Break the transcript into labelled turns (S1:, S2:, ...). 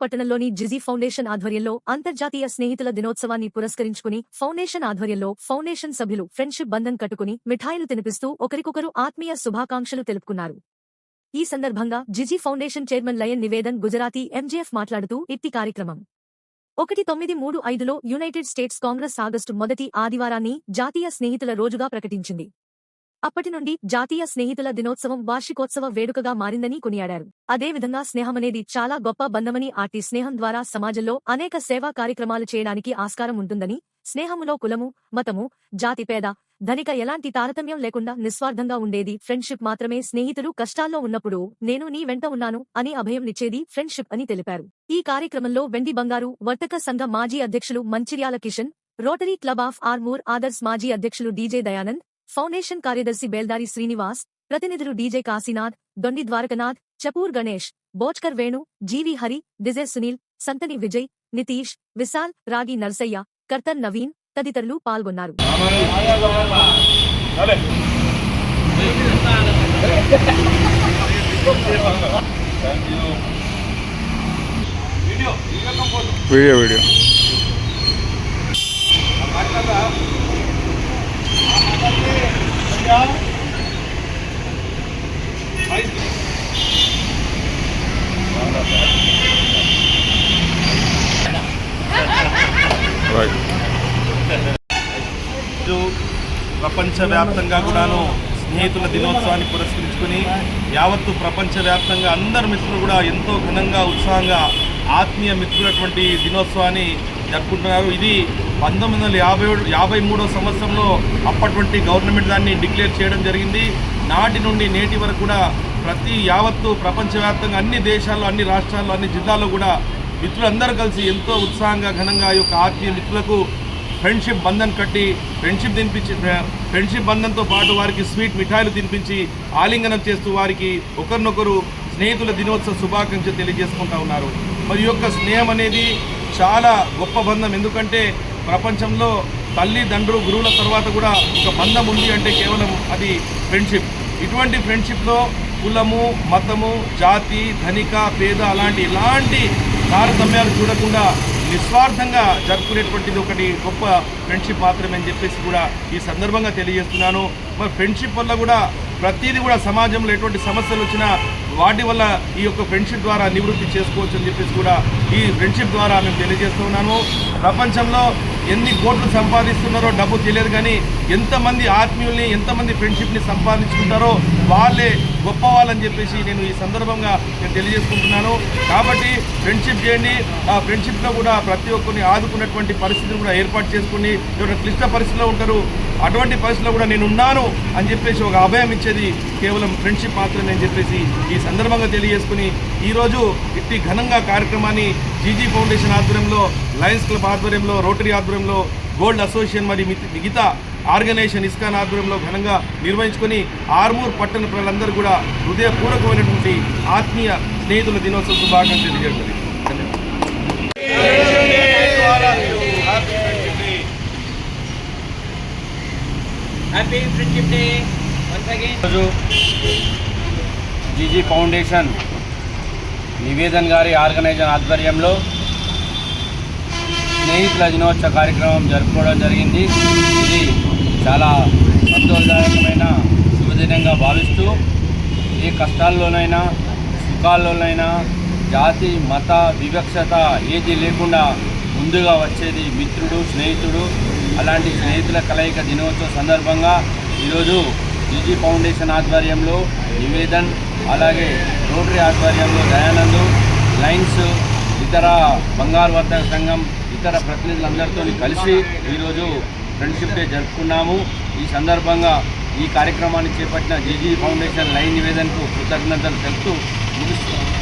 S1: పట్టణంలోని జిజీ ఫౌండేషన్ ఆధ్వర్యంలో అంతర్జాతీయ స్నేహితుల దినోత్సవాన్ని పురస్కరించుకుని ఫౌండేషన్ ఆధ్వర్యంలో ఫౌండేషన్ సభ్యులు ఫ్రెండ్షిప్ బంధన్ కట్టుకుని మిఠాయిలు తినిపిస్తూ ఒకరికొకరు ఆత్మీయ శుభాకాంక్షలు తెలుపుకున్నారు. ఈ సందర్భంగా GG foundation chairman lion Nivedan Gujarati MGF మాట్లాడుతూ ఇట్టి కార్యక్రమం. ఒకటి తొమ్మిది మూడు ఐదులో యునైటెడ్ స్టేట్స్ కాంగ్రెస్ ఆగస్టు మొదటి ఆదివారాన్ని జాతీయ స్నేహితుల రోజుగా ప్రకటించింది. అప్పటి నుండి జాతీయ స్నేహితుల దినోత్సవం వార్షికోత్సవ వేడుకగా మారిందని కొనియాడారు. అదేవిధంగా స్నేహమనేది చాలా గొప్ప బంధమని ఆటి స్నేహం ద్వారా సమాజంలో అనేక సేవా కార్యక్రమాలు చేయడానికి ఆస్కారం ఉంటుందని స్నేహములో కులము మతము జాతి పేద ధనిక ఎలాంటి తారతమ్యం లేకుండా నిస్వార్థంగా ఉండేది. ఫ్రెండ్షిప్ మాత్రమే స్నేహితులు కష్టాల్లో ఉన్నప్పుడు నేను నీ వెంట ఉన్నాను అని అభయం నిచ్చేది ఫ్రెండ్షిప్ అని తెలిపారు. ఈ కార్యక్రమంలో వెండి బంగారు వర్తక సంఘ మాజీ అధ్యక్షులు Mancherial Kishan rotary club of Armoor ఆదర్స్ మాజీ అధ్యక్షులు డీజే దయానంద్ ఫౌండేషన్ కార్యదర్శి బేల్దారి శ్రీనివాస్ ప్రతినిధులు DJ Kashinath Dondi Dwarakanath Chapur Ganesh Bochkar Venu GV Hari DJ Sunil Santani Vijay Nitish Vishal Ragi Narsaiah Kartar Naveen తదితరులు పాల్గొన్నారు.
S2: Video video.
S3: ప్రపంచవ్యాప్తంగా కూడాను స్నేహితుల దినోత్సవాన్ని పురస్కరించుకుని యావత్తు ప్రపంచవ్యాప్తంగా అందరు మిత్రులు కూడా ఎంతో ఘనంగా ఉత్సాహంగా ఆత్మీయ మిత్రులటువంటి దినోత్సవాన్ని జరుపుకుంటున్నారు. ఇది పంతొమ్మిది వందల యాభై యాభై మూడో సంవత్సరంలో అప్పటువంటి గవర్నమెంట్ దాన్ని డిక్లేర్ చేయడం జరిగింది. నాటి నుండి నేటి వరకు కూడా ప్రతి యావత్తు ప్రపంచవ్యాప్తంగా అన్ని దేశాల్లో అన్ని రాష్ట్రాల్లో అన్ని జిల్లాల్లో కూడా మిత్రులందరూ కలిసి ఎంతో ఉత్సాహంగా ఘనంగా ఈ యొక్క ఆత్మీయ మిత్రులకు ఫ్రెండ్షిప్ బంధన్ కట్టి ఫ్రెండ్షిప్ తినిపించి ఫ్రెండ్షిప్ బంధంతో పాటు వారికి స్వీట్ మిఠాయిలు తినిపించి ఆలింగనం చేస్తూ వారికి ఒకరినొకరు స్నేహితుల దినోత్సవ శుభాకాంక్షలు తెలియజేసుకుంటా ఉన్నారు. మరి యొక్క స్నేహం అనేది చాలా గొప్ప బంధం. ఎందుకంటే ప్రపంచంలో తల్లిదండ్రులు గురువుల తర్వాత కూడా ఒక బంధం ఉంది అంటే కేవలం అది ఫ్రెండ్షిప్. ఇటువంటి ఫ్రెండ్షిప్లో కులము మతము జాతి ధనిక పేద అలాంటి ఎలాంటి తారతమ్యాలు చూడకుండా నిస్వార్థంగా జరుపుకునేటువంటిది ఒకటి గొప్ప ఫ్రెండ్షిప్ మాత్రమే అని చెప్పేసి కూడా ఈ సందర్భంగా తెలియజేస్తున్నాను. మరి ఫ్రెండ్షిప్ వల్ల కూడా ప్రతిదీ కూడా సమాజంలో ఎటువంటి సమస్యలు వచ్చినా వాటి వల్ల ఈ యొక్క ఫ్రెండ్షిప్ ద్వారా నివృత్తి చేసుకోవచ్చు అని చెప్పేసి కూడా ఈ ఫ్రెండ్షిప్ ద్వారా మేము తెలియజేస్తున్నాను ప్రపంచంలో ఎన్ని కోట్లు సంపాదిస్తున్నారో డబ్బు తెలియదు కానీ ఎంతమంది ఆత్మీయుల్ని ఎంతమంది ఫ్రెండ్షిప్ని సంపాదించుకుంటారో వాళ్ళే గొప్ప వాళ్ళని చెప్పేసి నేను ఈ సందర్భంగా నేను తెలియజేసుకుంటున్నాను. కాబట్టి ఫ్రెండ్షిప్ చేయండి. ఆ ఫ్రెండ్షిప్లో కూడా ప్రతి ఒక్కరిని ఆదుకున్నటువంటి పరిస్థితిని కూడా ఏర్పాటు చేసుకుని ఎవరైనా క్లిష్ట పరిస్థితిలో ఉంటారు అటువంటి పరిస్థితిలో కూడా నేను ఉన్నాను అని చెప్పేసి ఒక అభయం ఇచ్చేది కేవలం ఫ్రెండ్షిప్ మాత్రమే అని చెప్పేసి ఈ సందర్భంగా తెలియజేసుకుని ఈరోజు ఇట్టి ఘనంగా కార్యక్రమాన్ని జీజీ ఫౌండేషన్ ఆధ్వర్యంలో లయన్స్ క్లబ్ ఆధ్వర్యంలో రోటరీ ఆధ్వర్యంలో గోల్డ్ అసోసియేషన్ మరి మిగ- మిగతా ఆర్గనైజేషన్ ఇస్కాన్ ఆధ్వర్యంలో ఘనంగా నిర్వహించుకొని ఆర్మూర్ పట్టణ ప్రజలందరూ కూడా హృదయపూర్వకమైనటువంటి ఆత్మీయ స్నేహితుల దినోత్సవ శుభాకాంక్షలు
S4: ఈరోజు జీజీ ఫౌండేషన్ నివేదన్ గారి ఆర్గనైజర్ ఆధ్వర్యంలో స్నేహితుల దినోత్సవ కార్యక్రమం జరుపుకోవడం జరిగింది. ఇది చాలా సంతోషదాయకమైన శుభదినంగా భావిస్తూ ఏ కష్టాల్లోనైనా సుఖాల్లోనైనా జాతి మత వివక్షత ఏది లేకుండా ముందుగా వచ్చేది మిత్రుడు స్నేహితుడు. అలాంటి స్నేహితుల కలయిక దినోత్సవ సందర్భంగా ఈరోజు జీజీ ఫౌండేషన్ ఆధ్వర్యంలో నివేదన్ అలాగే రోటరీ ఆధ్వర్యంలో దయానందు లైన్స్ ఇతర బంగారు వర్తక సంఘం ఇతర ప్రతినిధులందరితో కలిసి ఈరోజు ఫ్రెండ్షిప్ డే జరుపుకున్నాము. ఈ సందర్భంగా ఈ కార్యక్రమాన్ని చేపట్టిన జీజీ ఫౌండేషన్ లైన్ నివేదనకు కృతజ్ఞతలు తెలుపుతూ ముగిస్తున్నాము